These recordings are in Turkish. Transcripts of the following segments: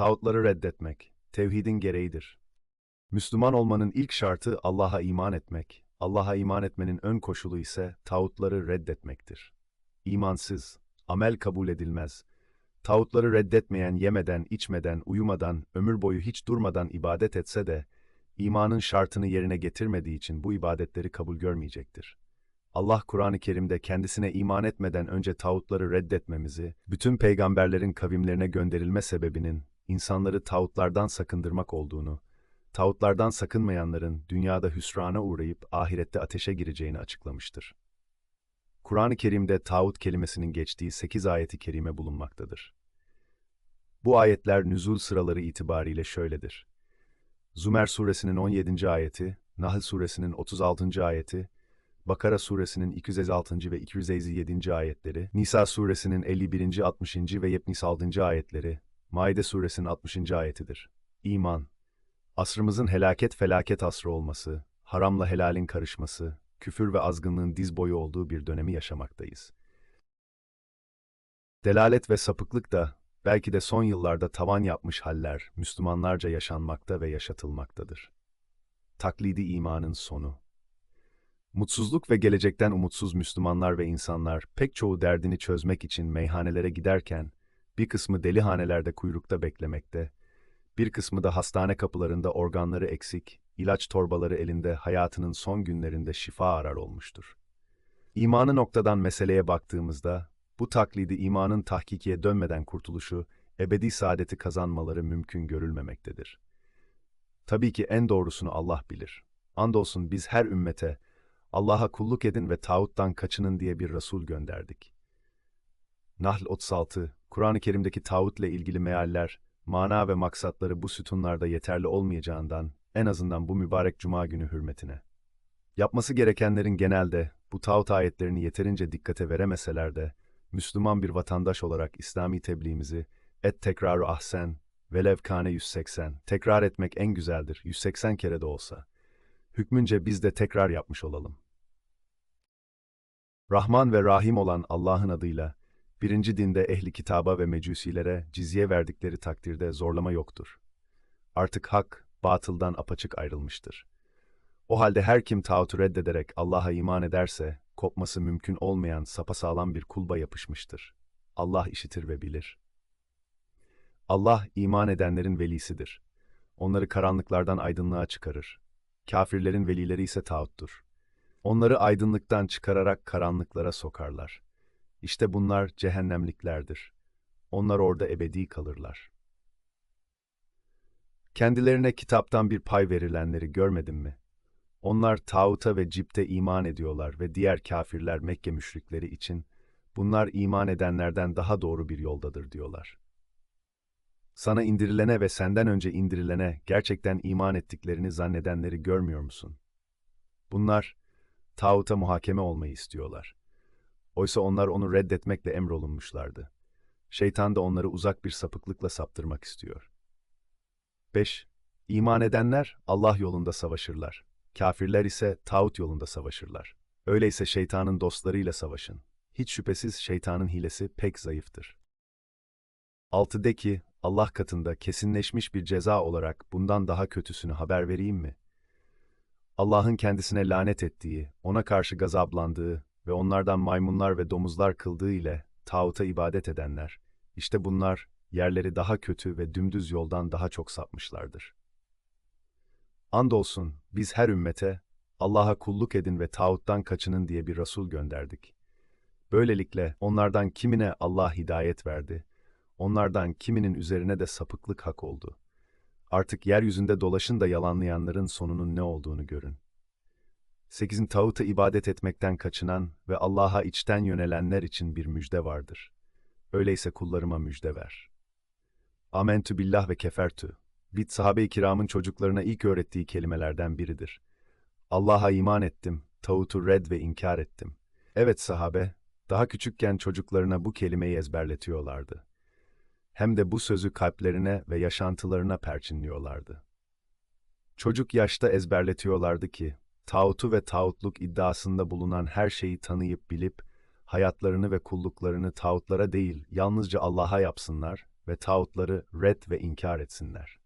Tağutları reddetmek, tevhidin gereğidir. Müslüman olmanın ilk şartı Allah'a iman etmek, Allah'a iman etmenin ön koşulu ise tağutları reddetmektir. İmansız, amel kabul edilmez. Tağutları reddetmeyen yemeden, içmeden, uyumadan, ömür boyu hiç durmadan ibadet etse de, imanın şartını yerine getirmediği için bu ibadetleri kabul görmeyecektir. Allah Kur'an-ı Kerim'de kendisine iman etmeden önce tağutları reddetmemizi, bütün peygamberlerin kavimlerine gönderilme sebebinin insanları tağutlardan sakındırmak olduğunu, tağutlardan sakınmayanların dünyada hüsrana uğrayıp ahirette ateşe gireceğini açıklamıştır. Kur'an-ı Kerim'de tağut kelimesinin geçtiği 8 ayeti kerime bulunmaktadır. Bu ayetler nüzul sıraları itibariyle şöyledir. Zümer suresinin 17. ayeti, Nahl suresinin 36. ayeti, Bakara suresinin 256. ve 257. ayetleri, Nisa suresinin 51. 60. ve 76. ayetleri, Maide suresinin 60. ayetidir. İman Asrımızın helaket felaket asrı olması, haramla helalin karışması, küfür ve azgınlığın diz boyu olduğu bir dönemi yaşamaktayız. Delalet ve sapıklık da belki de son yıllarda tavan yapmış haller Müslümanlarca yaşanmakta ve yaşatılmaktadır. Taklidi imanın sonu. Mutsuzluk ve gelecekten umutsuz Müslümanlar ve insanlar pek çoğu derdini çözmek için meyhanelere giderken, bir kısmı delihanelerde kuyrukta beklemekte, bir kısmı da hastane kapılarında organları eksik, ilaç torbaları elinde hayatının son günlerinde şifa arar olmuştur. İmanı noktadan meseleye baktığımızda, bu taklidi imanın tahkikiye dönmeden kurtuluşu, ebedi saadeti kazanmaları mümkün görülmemektedir. Tabii ki en doğrusunu Allah bilir. Andolsun biz her ümmete, Allah'a kulluk edin ve tağuttan kaçının diye bir Resul gönderdik. Nahl 36, Kur'an-ı Kerim'deki tağutla ilgili mealler, mana ve maksatları bu sütunlarda yeterli olmayacağından, en azından bu mübarek cuma günü hürmetine. Yapması gerekenlerin genelde, bu tağut ayetlerini yeterince dikkate veremeseler de, Müslüman bir vatandaş olarak İslami tebliğimizi, et tekraru ahsen, velev kane 180, tekrar etmek en güzeldir, 180 kere de olsa. Hükmünce biz de tekrar yapmış olalım. Rahman ve Rahim olan Allah'ın adıyla, birinci dinde ehli kitaba ve mecusilere cizye verdikleri takdirde zorlama yoktur. Artık hak, batıldan apaçık ayrılmıştır. O halde her kim tağutu reddederek Allah'a iman ederse, kopması mümkün olmayan sapasağlam bir kulba yapışmıştır. Allah işitir ve bilir. Allah iman edenlerin velisidir. Onları karanlıklardan aydınlığa çıkarır. Kafirlerin velileri ise tağuttur. Onları aydınlıktan çıkararak karanlıklara sokarlar. İşte bunlar cehennemliklerdir. Onlar orada ebedi kalırlar. Kendilerine kitaptan bir pay verilenleri görmedin mi? Onlar tağuta ve cipte iman ediyorlar ve diğer kafirler Mekke müşrikleri için bunlar iman edenlerden daha doğru bir yoldadır diyorlar. Sana indirilene ve senden önce indirilene gerçekten iman ettiklerini zannedenleri görmüyor musun? Bunlar tağuta muhakeme olmayı istiyorlar. Oysa onlar onu reddetmekle emrolunmuşlardı. Şeytan da onları uzak bir sapıklıkla saptırmak istiyor. 5. İman edenler Allah yolunda savaşırlar. Kafirler ise tağut yolunda savaşırlar. Öyleyse şeytanın dostlarıyla savaşın. Hiç şüphesiz şeytanın hilesi pek zayıftır. 6. De ki, Allah katında kesinleşmiş bir ceza olarak bundan daha kötüsünü haber vereyim mi? Allah'ın kendisine lanet ettiği, ona karşı gazaplandığı ve onlardan maymunlar ve domuzlar kıldığı ile tağuta ibadet edenler, işte bunlar yerleri daha kötü ve dümdüz yoldan daha çok sapmışlardır. Andolsun biz her ümmete Allah'a kulluk edin ve tağuttan kaçının diye bir Resul gönderdik. Böylelikle onlardan kimine Allah hidayet verdi, onlardan kiminin üzerine de sapıklık hak oldu. Artık yeryüzünde dolaşın da yalanlayanların sonunun ne olduğunu görün. 8'in tağuta ibadet etmekten kaçınan ve Allah'a içten yönelenler için bir müjde vardır. Öyleyse kullarıma müjde ver. Amentü billah ve kefertü. Bit sahabe-i kiramın çocuklarına ilk öğrettiği kelimelerden biridir. Allah'a iman ettim, tağutu red ve inkar ettim. Evet sahabe, daha küçükken çocuklarına bu kelimeyi ezberletiyorlardı. Hem de bu sözü kalplerine ve yaşantılarına perçinliyorlardı. Çocuk yaşta ezberletiyorlardı ki, tağutu ve tağutluk iddiasında bulunan her şeyi tanıyıp bilip, hayatlarını ve kulluklarını tağutlara değil, yalnızca Allah'a yapsınlar ve tağutları red ve inkar etsinler.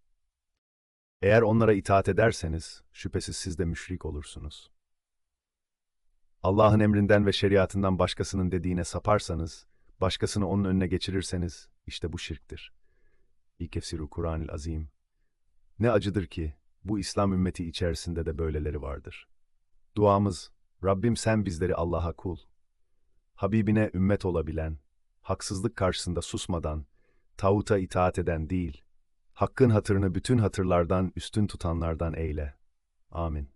Eğer onlara itaat ederseniz, şüphesiz siz de müşrik olursunuz. Allah'ın emrinden ve şeriatından başkasının dediğine saparsanız, başkasını onun önüne geçirirseniz, işte bu şirktir. İkefsiru Kur'an-ı Azim. Ne acıdır ki, bu İslam ümmeti içerisinde de böyleleri vardır. Duamız, Rabbim sen bizleri Allah'a kul, Habibine ümmet olabilen, haksızlık karşısında susmadan, tağuta itaat eden değil, hakkın hatırını bütün hatırlardan üstün tutanlardan eyle. Amin.